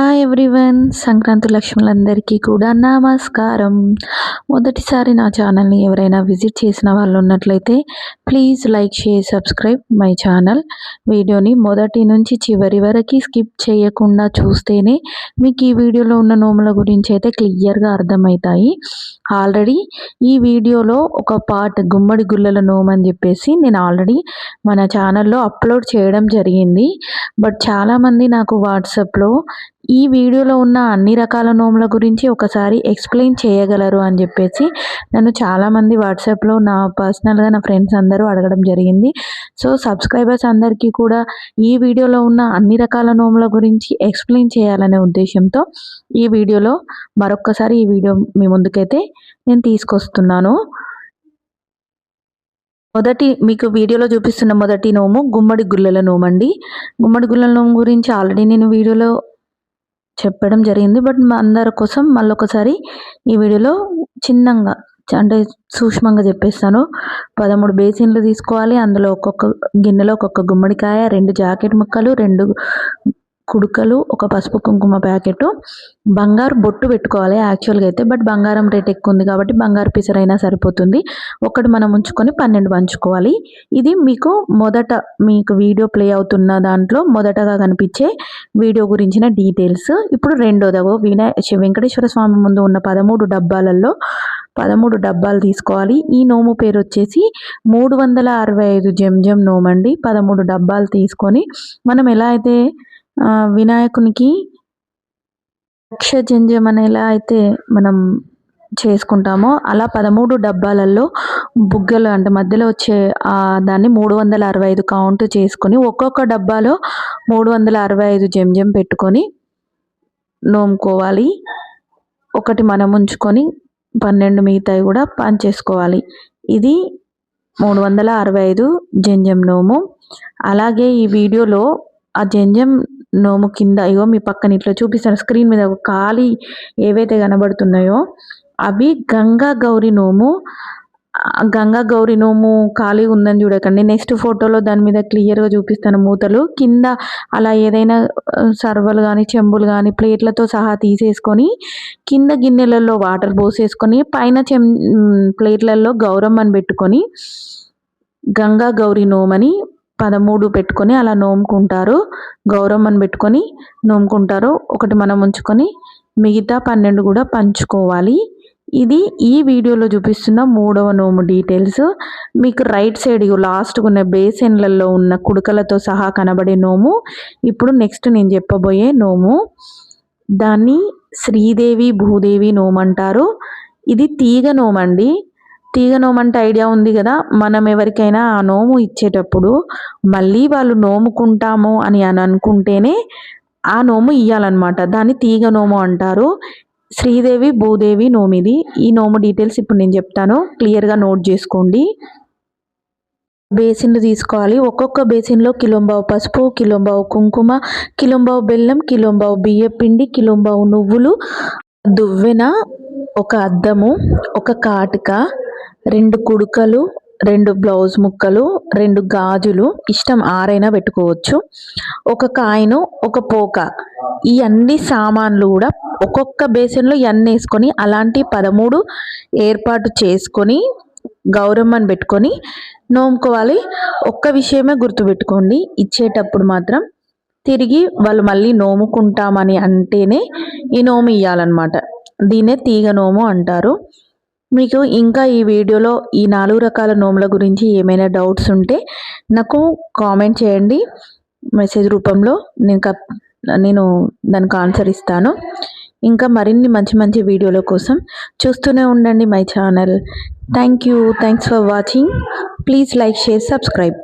Hi everyone Sankranti లక్ష్ములందరికీ కూడా నమస్కారం. మొదటిసారి నా ఛానల్ని ఎవరైనా విజిట్ చేసిన వాళ్ళు ఉన్నట్లయితే please like share subscribe my channel. వీడియోని మొదటి నుంచి చివరి వరకు స్కిప్ చేయకుండా చూస్తేనే మీకు ఈ వీడియోలో ఉన్న నోముల గురించి అయితే క్లియర్గా అర్థమవుతాయి. ఆల్రెడీ ఈ వీడియోలో ఒక పార్ట్ గుమ్మడి గుల్లల నోము అని చెప్పేసి నేను ఆల్రెడీ మన ఛానల్లో అప్లోడ్ చేయడం జరిగింది. బట్ చాలామంది నాకు వాట్సాప్లో ఈ వీడియోలో ఉన్న అన్ని రకాల నోముల గురించి ఒకసారి ఎక్స్ప్లెయిన్ చేయగలరు అని చెప్పేసి నన్ను చాలామంది వాట్సాప్లో నా పర్సనల్గా నా ఫ్రెండ్స్ అందరూ అడగడం జరిగింది. సో సబ్స్క్రైబర్స్ అందరికీ కూడా ఈ వీడియోలో ఉన్న అన్ని రకాల నోముల గురించి ఎక్స్ప్లెయిన్ చేయాలనే ఉద్దేశంతో ఈ వీడియోలో మరొక్కసారి ఈ వీడియో మీ ముందుకైతే నేను తీసుకొస్తున్నాను. మొదటి మీకు వీడియోలో చూపిస్తున్న మొదటి నోము గుమ్మడి గుల్లల నోము అండి గుమ్మడి గుల్లల నోము గురించి ఆల్రెడీ నేను వీడియోలో చెప్పడం జరిగింది. బట్ మా అందరి కోసం మళ్ళీ ఒకసారి ఈ వీడియోలో చిన్నంగా అంటే సూక్ష్మంగా చెప్పేస్తాను. పదమూడు బేసిన్లు తీసుకోవాలి. అందులో ఒక్కొక్క గిన్నెలో ఒక్కొక్క గుమ్మడికాయ రెండు జాకెట్ ముక్కలు రెండు కుడుకలు ఒక పసుపు కుంకుమ ప్యాకెట్ బంగారు బొట్టు పెట్టుకోవాలి యాక్చువల్గా అయితే బట్ బంగారం రేట్ ఎక్కువ ఉంది కాబట్టి బంగారు పిసరైనా సరిపోతుంది. ఒకటి మనం ఉంచుకొని పన్నెండు పంచుకోవాలి. ఇది మీకు మొదట మీకు వీడియో ప్లే అవుతున్న దాంట్లో మొదటగా కనిపించే వీడియో గురించిన డీటెయిల్స్. ఇప్పుడు రెండోదగో వినాయ వెంకటేశ్వర స్వామి ముందు ఉన్న పదమూడు డబ్బాలలో పదమూడు డబ్బాలు తీసుకోవాలి. ఈ నోము పేరు వచ్చేసి మూడు వందల అరవై ఐదు జంజం నోమండి. పదమూడు డబ్బాలు తీసుకొని మనం ఎలా అయితే వినాయకునికి జంజం అనేలా అయితే మనం చేసుకుంటామో అలా పదమూడు డబ్బాలలో బుగ్గలు అంటే మధ్యలో వచ్చే దాన్ని మూడు వందల అరవై ఐదు కౌంట్ చేసుకొని ఒక్కొక్క డబ్బాలో మూడు వందల అరవై ఐదు జంజం పెట్టుకొని నోముకోవాలి. ఒకటి మనం ఉంచుకొని పన్నెండు మిగతాయి కూడా పంచేసుకోవాలి ఇది మూడు వందల అరవై ఐదు జంజం నోము. అలాగే ఈ వీడియోలో ఆ జంజం నోము కింద ఇగో మీ పక్కన ఇట్లా చూపిస్తాను. స్క్రీన్ మీద ఖాళీ ఏవైతే కనబడుతున్నాయో అవి గంగా గౌరి నోము. గంగా గౌరి నోము ఖాళీ ఉందని చూడకండి. నెక్స్ట్ ఫోటోలో దాని మీద క్లియర్గా చూపిస్తాను మూతలు. కింద అలా ఏదైనా సర్వలు కానీ చెంబులు కానీ ప్లేట్లతో సహా తీసేసుకొని కింద గిన్నెలలో వాటర్ పోసేసుకొని పైన చెం ప్లేట్లలో గౌరమ్మని పెట్టుకొని గంగా గౌరి నోమని పదమూడు పెట్టుకొని అలా నోముకుంటారు. గౌరమ్మని పెట్టుకొని నోముకుంటారు. ఒకటి మనం ఉంచుకొని మిగతా పన్నెండు కూడా పంచుకోవాలి. ఇది ఈ వీడియోలో చూపిస్తున్న మూడవ నోము డీటెయిల్స్. మీకు రైట్ సైడ్ లాస్ట్గా ఉన్న బేసిన్లలో ఉన్న కుడుకలతో సహా కనబడే నోము. ఇప్పుడు నెక్స్ట్ నేను చెప్పబోయే నోము. దాన్ని శ్రీదేవి భూదేవి నోము అంటారు ఇది తీగ నోమండి. తీగ నోము అంటే ఐడియా ఉంది కదా? మనం ఎవరికైనా ఆ నోము ఇచ్చేటప్పుడు మళ్ళీ వాళ్ళు నోముకుంటాము అని అని అనుకుంటేనే ఆ నోము ఇయ్యాలన్నమాట. దాన్ని తీగ నోము అంటారు. శ్రీదేవి భూదేవి నోమిది ఈ నోము డీటెయిల్స్ ఇప్పుడు నేను చెప్తాను. క్లియర్గా నోట్ చేసుకోండి. బేసిన్లు తీసుకోవాలి. ఒక్కొక్క బేసిన్లో కిలోంబావు పసుపు కిలోంబావు కుంకుమ కిలోంబావు బెల్లం కిలోంబావు బియ్య పిండి కిలోంబావు నువ్వులు దువ్వెన ఒక అద్దము ఒక కాటుక రెండు కుడుకలు రెండు బ్లౌజ్ ముక్కలు రెండు గాజులు ఇష్టం ఆరైనా పెట్టుకోవచ్చు. ఒక కాయను ఒక పోక. ఈ అన్ని సామాన్లు కూడా ఒక్కొక్క బేసిన్లో ఇవన్నీ వేసుకొని అలాంటి పదమూడు ఏర్పాటు చేసుకొని గౌరమ్మని పెట్టుకొని నోముకోవాలి. ఒక్క విషయమే గుర్తుపెట్టుకోండి. ఇచ్చేటప్పుడు మాత్రం తిరిగి వాళ్ళు మళ్ళీ నోముకుంటామని అంటేనే ఈ నోము ఇవ్వాలన్నమాట దీన్నే తీగ నోము అంటారు. మీకు ఇంకా ఈ వీడియోలో ఈ నాలుగు రకాల నోముల గురించి ఏమైనా డౌట్స్ ఉంటే నాకు కామెంట్ చేయండి. మెసేజ్ రూపంలో నేను నేను దానికి ఆన్సర్ ఇస్తాను. ఇంకా మరిన్ని మంచి మంచి వీడియోల కోసం చూస్తూనే ఉండండి my channel. Thank you. Thanks for watching. Please like share subscribe.